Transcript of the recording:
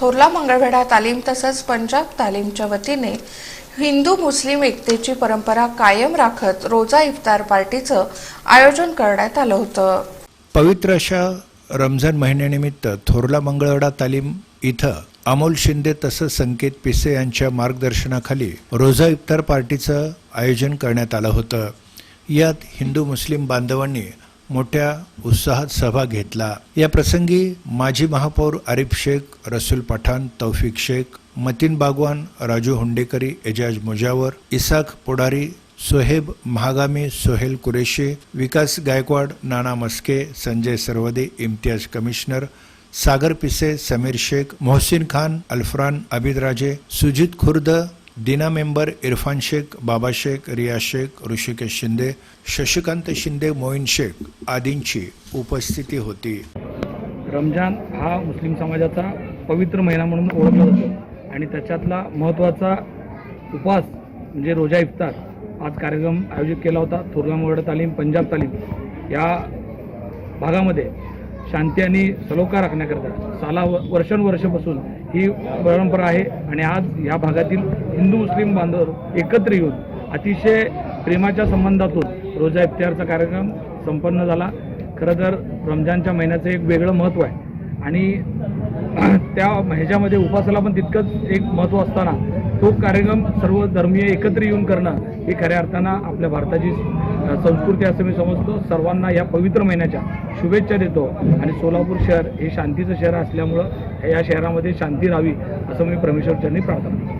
थोरला मंगळवेढा तालीम तसंच पंजाब तालीमच्या वतीने हिंदू मुस्लिम एकतेची परंपरा कायम राखत रोजा इफ्तार पार्टीचं आयोजन करण्यात आलं होतं. पवित्र अशा रमजान महिन्यानिमित्त थोरला मंगळवेढा तालीम इथं अमोल शिंदे तसंच संकेत पिसे यांच्या मार्गदर्शनाखाली रोजा इफ्तार पार्टीचं आयोजन करण्यात आलं होतं. यात हिंदू मुस्लिम बांधवांनी मोठ्या उत्साहात सहभाग घेतला. या प्रसंगी माजी महापौर आरिफ शेख रसूल पठाण तौफिक शेख मतीन बागवान राजू हुंडेकरी एजाज मुजावर इसाक पोडारी सोहेब महागामी सोहेल कुरेशी विकास गायकवाड नाना मस्के संजय सरवदे इम्तियाज कमिशनर सागर पिसे समीर शेख मोहसिन खान अल्फरान अबिदराजे सुजित खुर्द दिना मेंबर इरफान शेख बाबा शेख रिया शेख ऋषिकेश शिंदे शशिकांत शिंदे मोईन शेख आदींची उपस्थिती होती. रमजान हा मुस्लिम समाजाचा पवित्र महिना म्हणून ओळखला जातो. आणि त्याच्यातला महत्त्वाचा उपास म्हणजे रोजा इफ्तार. आज कार्यक्रम आयोजित केला होता थोरला तालीम पंजाब तालीम. या भागामध्ये शांती आणि सलोखा राखण्याकरता साला वर्षानुवर्षापासून ही परंपरा आहे आणि आज या भागातील हिंदू मुस्लिम बांधव एकत्र येऊन अतिशय प्रेमाच्या संबंधातून रोजा इफ्तारचा कार्यक्रम संपन्न झाला. खरं तर रमजानच्या महिन्याचं एक वेगळं महत्त्व आहे. आणि त्या ह्याच्यामध्ये उपासाला पण तितकंच एक महत्त्व असताना तो कार्यक्रम सर्व धर्मीय एकत्र येऊन करणं ही खऱ्या अर्थानं आपल्या भारताची संस्कृती असं मी समजतो. सर्वांना या पवित्र महिन्याच्या शुभेच्छा देतो. आणि सोलापूर शहर हे शांतीचं शहर असल्यामुळं या शहरामध्ये शांती राहावी असं मी परमेश्वरच्यांनी प्रार्थना